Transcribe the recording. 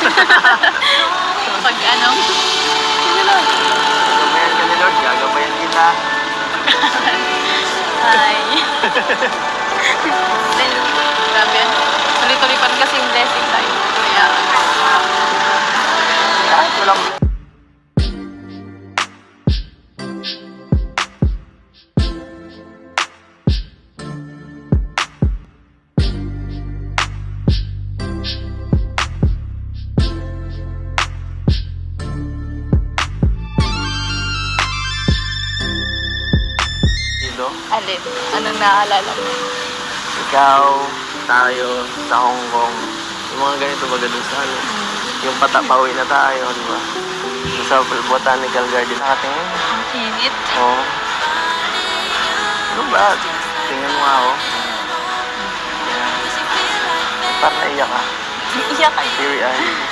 Pag ano. Gagabayan ka ni Lord, gagabayan kita. ay. dito. alin, anong naaalala mo? Ikaw, tayo, sa Hong Kong. Yung mga ganito baga dun sa ano. Yung patapawi na tayo, di ba? Sa Botanical Garden. Nakatingin. Ang init. Oo. Ano ba? Tingnan mo ako. Parang naiyak ka. Iyak kayo. Teary eye.